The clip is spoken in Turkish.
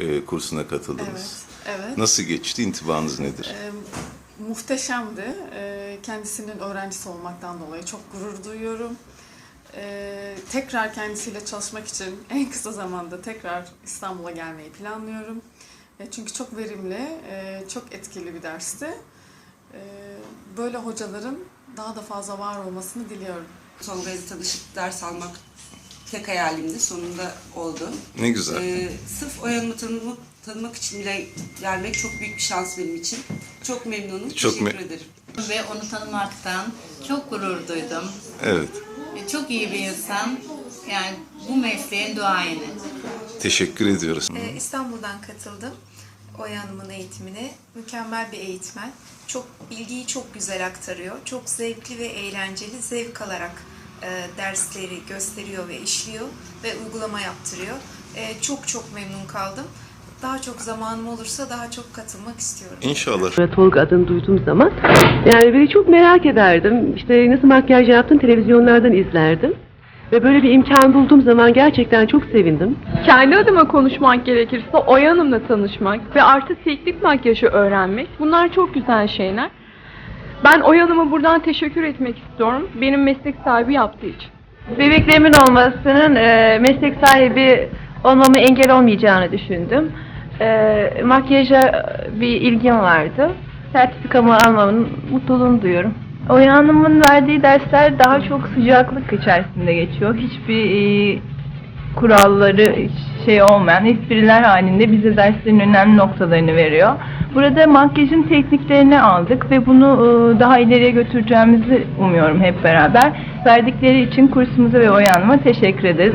e, kursuna katıldınız. Evet, evet. Nasıl geçti? İntibanız nedir? Ee, muhteşemdi. Ee, kendisinin öğrencisi olmaktan dolayı çok gurur duyuyorum. Ee, tekrar kendisiyle çalışmak için en kısa zamanda tekrar İstanbul'a gelmeyi planlıyorum. E, çünkü çok verimli, e, çok etkili bir dersti. E, böyle hocaların daha da fazla var olmasını diliyorum. Tolga ile tanışıp ders almak tek hayalimdi. Sonunda oldu. Ne güzel. Ee, sırf o yanımı tanımak, tanımak için bile gelmek çok büyük bir şans benim için. Çok memnunum. Çok Teşekkür me- ederim. ve onu tanımaktan çok gurur duydum. Evet. Çok iyi bir insan. Yani bu mesleğin duayeni. Teşekkür ediyoruz. Ee, İstanbul'dan katıldım Oya Hanım'ın eğitimine. Mükemmel bir eğitmen. Çok bilgiyi çok güzel aktarıyor. Çok zevkli ve eğlenceli, zevk alarak e, dersleri gösteriyor ve işliyor ve uygulama yaptırıyor. E, çok çok memnun kaldım. Daha çok zamanım olursa daha çok katılmak istiyorum. İnşallah. Tolga adını duyduğum zaman yani böyle çok merak ederdim. İşte nasıl makyaj yaptın televizyonlardan izlerdim. Ve böyle bir imkan bulduğum zaman gerçekten çok sevindim. Kendi adıma konuşmak gerekirse Oya Hanım'la tanışmak ve artık teknik makyajı öğrenmek bunlar çok güzel şeyler. Ben Oya Hanım'a buradan teşekkür etmek istiyorum. Benim meslek sahibi yaptığı için. Bebeklerimin olmasının e, meslek sahibi olmama engel olmayacağını düşündüm. E, makyaja bir ilgim vardı. Sertifikamı almamın mutluluğunu duyuyorum. Oya verdiği dersler daha çok sıcaklık içerisinde geçiyor. Hiçbir e, kuralları şey olmayan espriler halinde bize derslerin önemli noktalarını veriyor. Burada makyajın tekniklerini aldık ve bunu e, daha ileriye götüreceğimizi umuyorum hep beraber. Verdikleri için kursumuza ve Oya teşekkür ederiz.